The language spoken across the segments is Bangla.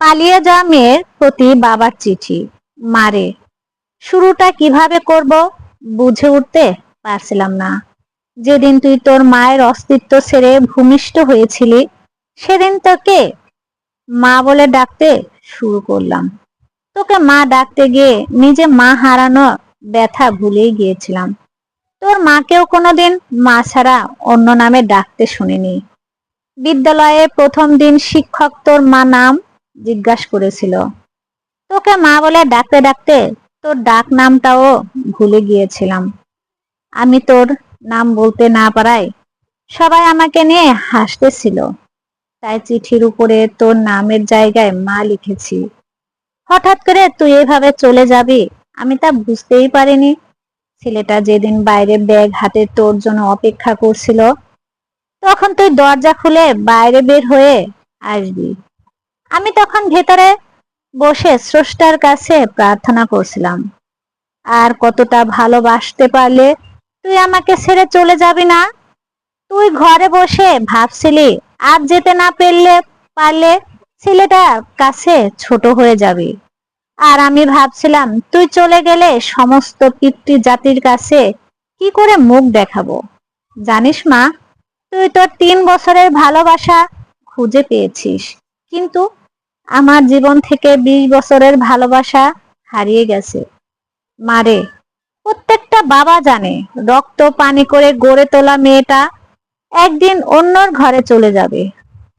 পালিয়ে যাওয়া মেয়ের প্রতি বাবার চিঠি। মারে শুরুটা কীভাবে করব বুঝে উঠতে পারছিলাম না। যেদিন তুই তোর মায়ের অস্তিত্ব ছেড়ে ভূমিষ্ঠ হয়েছিলি, সেদিন তোকে মা বলে ডাকতে শুরু করলাম। তোকে মা ডাকতে গিয়ে নিজে মা হারানো ব্যথা ভুলেই গিয়েছিলাম। তোর মাকেও কোনোদিন মা ছাড়া অন্য নামে ডাকতে শুনিনি। বিদ্যালয়ে প্রথম দিন শিক্ষক তোর মা নাম জিজ্ঞাসা করেছিল। তোকে মা বলে ডাকতে ডাকতে তোর ডাক নামটাও ভুলে গিয়েছিলাম। আমি তোর নাম বলতে না পারায় সবাই আমাকে নিয়ে হাসতেছিল। তাই চিঠির উপরে তোর নামের জায়গায় মা লিখেছি। হঠাৎ করে তুই এভাবে চলে যাবি? আমি তা বুঝতেই পারিনি। ছেলেটা যেদিন বাইরে ব্যাগ হাতে তোর জন্য অপেক্ষা করছিল, তখন তুই দরজা খুলে বাইরে বের হয়ে আসবি। আমি তখন ভেতরে বসে স্রষ্টার কাছে প্রার্থনা করছিলাম। আর কতটা ভালোবাসতে পারলে তুই আমাকে ছেড়ে চলে যাবি না? তুই ঘরে বসে ভাবছিলি, আর যেতে না পেরলে, পারলে ছেলেটা কাছে ছোট হয়ে যাবি। আর আমি ভাবছিলাম, তুই চলে গেলে সমস্ত পিতৃ জাতির কাছে কি করে মুখ দেখাবো? জানিস মা, তুই তোর তিন বছরের ভালোবাসা খুঁজে পেয়েছিস। কিন্তু আমার জীবন থেকে বিশ বছরের ভালোবাসা হারিয়ে গেছে। মারে, প্রত্যেকটা বাবা জানে, রক্ত পানি করে গড়ে তোলা মেয়েটা একদিন অন্যর ঘরে চলে যাবে।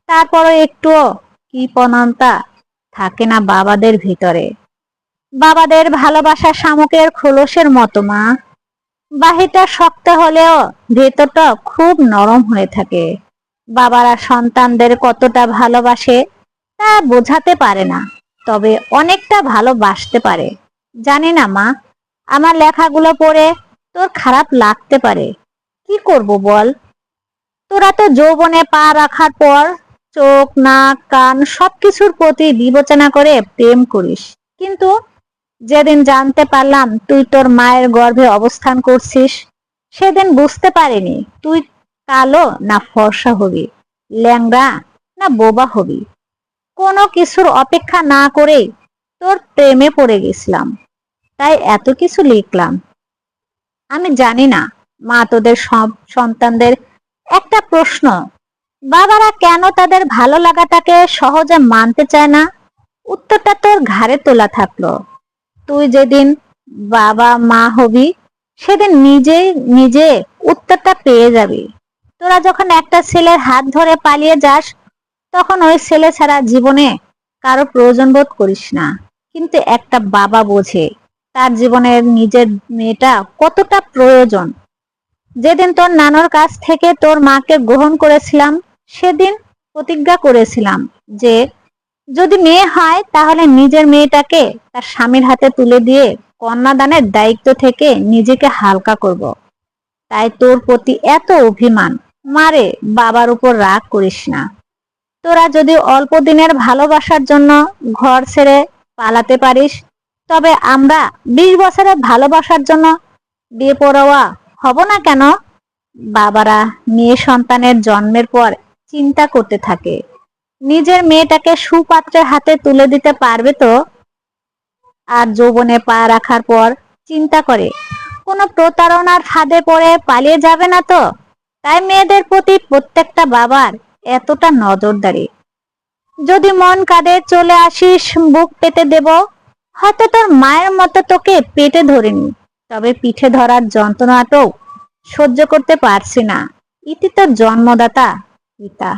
তারপরও একটুও কি পনান্তা থাকে না বাবাদের ভিতরে। বাবাদের ভালোবাসা শামুকের খোলসের মতো, মা। বাহিরটা শক্ত হলেও ভেতরটা খুব নরম হয়ে থাকে। বাবারা সন্তানদের কতটা ভালোবাসে তা বোঝাতে পারে না, তবে অনেকটা ভালোবাসতে পারে। জানি না মা, আমার লেখাগুলো পড়ে তোর খারাপ লাগতে পারে। কি করব বল? তোরা তো যৌবনে পা রাখার পর চোখ, নাক, কান সবকিছুর প্রতি বিবেচনা করে প্রেম করিস। কিন্তু যেদিন জানতে পারলাম তুই তোর মায়ের গর্ভে অবস্থান করছিস, সেদিন বুঝতে পারিনি তুই কালো না ফর্সা হবি, ল্যাংড়া না বোবা হবি। কোনো কিছুর অপেক্ষা না করে তোর প্রেমে পড়ে গেছিলাম। তাই এত কিছু লিখলাম। আমি জানি না, মা তোদের সব সন্তানদের একটা প্রশ্ন। বাবারা কেন তাদের ভালো লাগাটাকে সহজে মানতে চায় না? উত্তরটা তোর ঘাড়ে তোলা থাকল। তুই যেদিন বাবা, মা হবি, সেদিন নিজেই নিজে উত্তরটা পেয়ে যাবি। তোরা যখন একটা ছেলের হাত ধরে পালিয়ে যাস তখন ওই ছেলে ছাড়া জীবনে কারও প্রয়োজন বোধ করিস না। কিন্তু একটা বাবা বোঝে, তার জীবনের নিজের মেয়েটা কতটা প্রয়োজন। যেদিন তোর নানুর কাছ থেকে তোর মাকে গ্রহণ করেছিলাম, সেদিন প্রতিজ্ঞা করেছিলাম যে, যদি মেয়ে হয়, তাহলে নিজের মেয়েটাকে তার স্বামীর হাতে তুলে দিয়ে কন্যাদানের দায়িত্ব থেকে নিজেকে হালকা করব। তাই তোর প্রতি এত অভিমান, মারে বাবার উপর রাগ করিস না। তোরা যদি অল্প দিনের ভালোবাসার জন্য ঘর ছেড়ে পালাতে পারিস, তবে আমরা বিশ বছরের ভালোবাসার জন্য বিয়ে বেপরোয়া হব না কেন? বাবারা, মেয়ে সন্তানের জন্মের পর চিন্তা করতে থাকে। নিজের মেয়েটাকে সুপাত্রের হাতে তুলে দিতে পারবে তো? আর যৌবনে পা রাখার পর চিন্তা করে, কোনো প্রতারণার ফাঁদে পড়ে পালিয়ে যাবে না তো? তাই মেয়েদের প্রতি প্রত্যেকটা বাবার এতটা নজরদারি। যদি মন কাঁদে, চলে আসিস, বুক পেতে দেব। হয়তো তোর মায়ের মতো তোকে পেটে ধরেনি। তবে পিঠে ধরার যন্ত্রণাটাও সহ্য করতে পারছি না। ইতি তোর জন্মদাতা, পিতা।